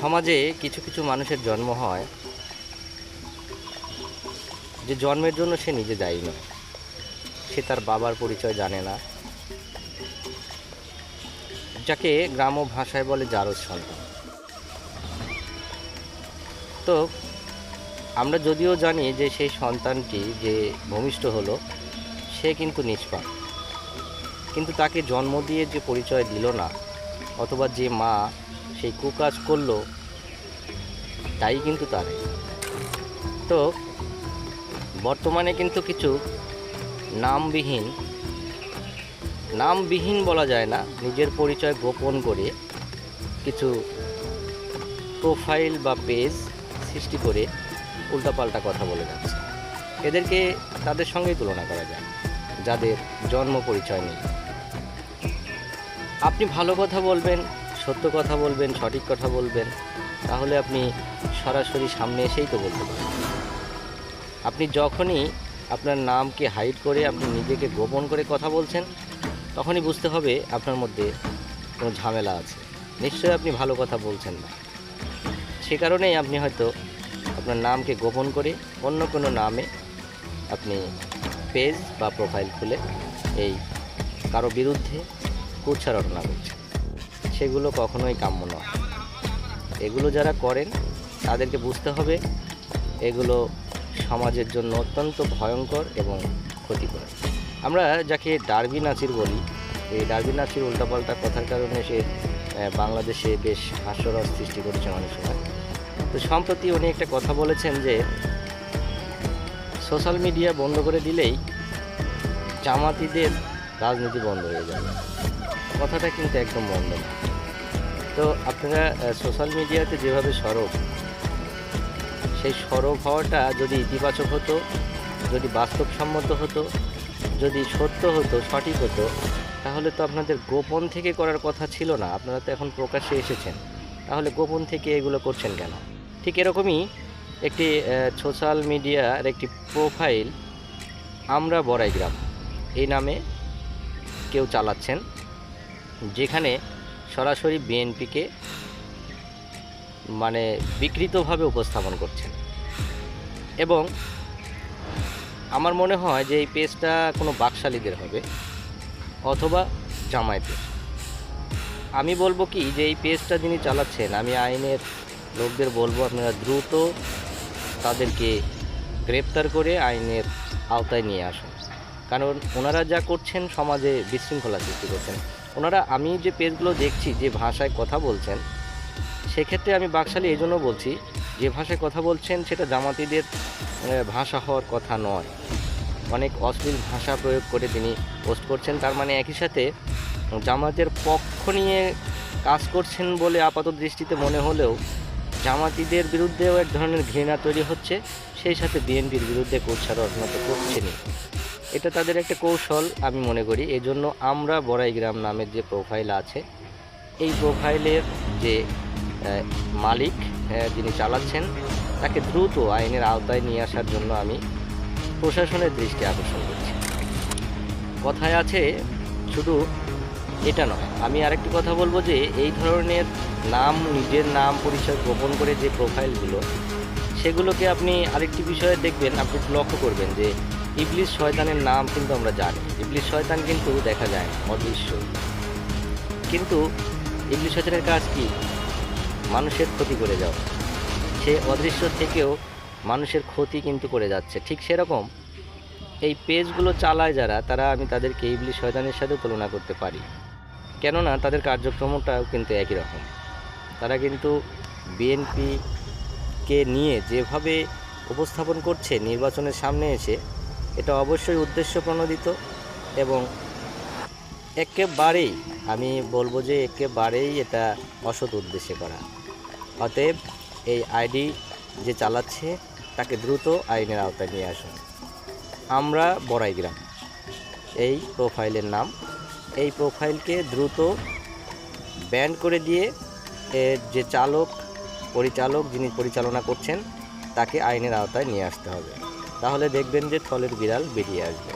সমাজে কিছু কিছু মানুষের জন্ম হয় যে জন্মের জন্য সে নিজে দায়ী নয়। সে তার বাবার পরিচয় জানে না। যাকে গ্রাম্য ভাষায় বলে জারজ সন্তান। তো আমরা যদিও জানি যে সেই সন্তানটি যে ভূমিষ্ঠ হলো, সে কিন্তু নিষ্পাপ। কিন্তু তাকে জন্ম দিয়ে যে পরিচয় দিল না, অথবা যে মা সেই কুকাজ করল, তাই কিন্তু তার। তো, বর্তমানে কিন্তু কিছু নামবিহীন নামবিহীন বলা যায় না, নিজের পরিচয় গোপন করে কিছু প্রোফাইল বা পেজ সৃষ্টি করে উল্টাপাল্টা কথা বলে যাচ্ছে। এদেরকে তাদের সঙ্গেই তুলনা করা যায়, যাদের জন্ম পরিচয় নেই। আপনি ভালো কথা বলবেন সত্য কথা বলবেন, সঠিক কথা বলবেন, তাহলে আপনি সরাসরি সামনে এসেই তো বলতে পারেন আপনি যখনই আপনার নামকে হাইড করে আপনি নিজেকে গোপন করে কথা বলছেন, তখনই বুঝতে হবে আপনার মধ্যে কোনো ঝামেলা আছে। নিশ্চয়ই আপনি ভালো কথা বলছেন না। সে কারণেই আপনি হয়তো আপনার নামকে গোপন করে অন্য কোনো নামে আপনি পেজ বা প্রোফাইল খুলে এই কারও বিরুদ্ধে কুচ্ছা রটনা করছেন সেগুলো কখনোই কাম্য নয়। এগুলো যারা করেন, তাদেরকে বুঝতে হবে এগুলো সমাজের জন্য অত্যন্ত ভয়ঙ্কর এবং ক্ষতিকর। আমরা যাকে ডারবি নাচির বলি, এই ডারবি নাচির উল্টাপাল্টা কথার কারণে সে বাংলাদেশে বেশ হাস্যরস সৃষ্টি করেছে অনেক সময়। তো সম্প্রতি উনি একটা কথা বলেছেন যে, সোশ্যাল মিডিয়া বন্ধ করে দিলেই জামাতিদের রাজনীতি বন্ধ হয়ে যাবে। কথাটা কিন্তু একদম বন্ধ না। তো আপনারা সোশ্যাল মিডিয়াতে যেভাবে সরব, সেই সরব হওয়াটা যদি ইতিবাচক হতো, যদি বাস্তবসম্মত হতো, যদি সত্য হতো, সঠিক হতো, তাহলে তো আপনাদের গোপন থেকে করার কথা ছিল না। আপনারা তো এখন প্রকাশ্যে এসেছেন। তাহলে গোপন থেকে এগুলো করছেন কেন? ঠিক এরকমই একটি সোশ্যাল মিডিয়ার একটি প্রোফাইল আমরা বড়াই গ্রাম এই নামে কেউ চালাচ্ছেন, যেখানে সরাসরি বিএনপিকে মানে বিকৃতভাবে উপস্থাপন করছেন। এবং আমার মনে হয় যে এই পেজটা কোনো বাকশালীদের হবে অথবা জামায়াতের। আমি বলব কি যে এই পেজটা যিনি চালাচ্ছেন, আমি আইনের লোকদের বলব আপনারা দ্রুত তাদেরকে গ্রেপ্তার করে আইনের আওতায় নিয়ে আসুন। কারণ ওনারা যা করছেন সমাজে বিশৃঙ্খলা সৃষ্টি করছেন। ওনারা, আমি যে পেজগুলো দেখছি, যে ভাষায় কথা বলছেন, সেক্ষেত্রে আমি বাকশালী এই জন্য বলছি, যে ভাষায় কথা বলছেন সেটা জামাতিদের ভাষা হওয়ার কথা নয়। অনেক অশ্লীল ভাষা প্রয়োগ করে তিনি পোস্ট করছেন, তার মানে একই সাথে জামাতের পক্ষ নিয়ে কাজ করছেন বলে আপাত দৃষ্টিতে মনে হলেও জামাতিদের বিরুদ্ধেও এক ধরনের ঘৃণা তৈরি হচ্ছে, সেই সাথে বিএনপির বিরুদ্ধে কোচ্ছা রচনা তো করছেনই। এটা তাদের একটা কৌশল আমি মনে করি। এজন্য আমরা বড়াই গ্রাম নামের যে প্রোফাইল আছে, এই প্রোফাইলের যে মালিক যিনি চালাচ্ছেন, তাকে দ্রুত আইনের আওতায় নিয়ে আসার জন্য আমি প্রশাসনের দৃষ্টি আকর্ষণ করছি। কথায় আছে, শুধু এটা নয়, আমি আরেকটি কথা বলব যে, এই ধরনের নাম, নিজের নাম পরিচয় গোপন করে যে প্রোফাইলগুলো সেগুলোকে আপনি আরেকটি বিষয়ে দেখবেন, আপনি লক্ষ্য করবেন যে ইবলিশ শয়তানের নাম কিন্তু আমরা জানি। ইবলিশ শয়তান কিন্তু দেখা যায় না, অদৃশ্য। কিন্তু ইবলিশ শয়তানের কাজ কি? মানুষের ক্ষতি করে যাওয়া। সে অদৃশ্য থেকেও মানুষের ক্ষতি কিন্তু করে যাচ্ছে। ঠিক সেরকম এই পেজগুলো চালায় যারা তারা আমি তাদেরকে ইবলিশ শয়তানের সাথে তুলনা করতে পারি। কেননা তাদের কার্যক্রমটাও কিন্তু একই রকম। তারা কিন্তু বিএনপিকে নিয়ে যেভাবে উপস্থাপন করছে নির্বাচনের সামনে এসে এটা অবশ্যই উদ্দেশ্য প্রণোদিত এবং একেবারেই আমি বলব যে একেবারেই এটা অসৎ উদ্দেশ্যে করা। অতএব এই আইডি যে চালাচ্ছে, তাকে দ্রুত আইনের আওতায় নিয়ে আসুন। আমরা বড়াই গ্রাম। এই প্রোফাইলের নাম। এই প্রোফাইলকে দ্রুত ব্যান করে দিয়ে এর যে চালক, পরিচালক যিনি পরিচালনা করছেন, তাকে আইনের আওতায় নিয়ে আসতে হবে। তাহলে দেখবেন যে থলের বিড়াল বেরিয়ে আসবে।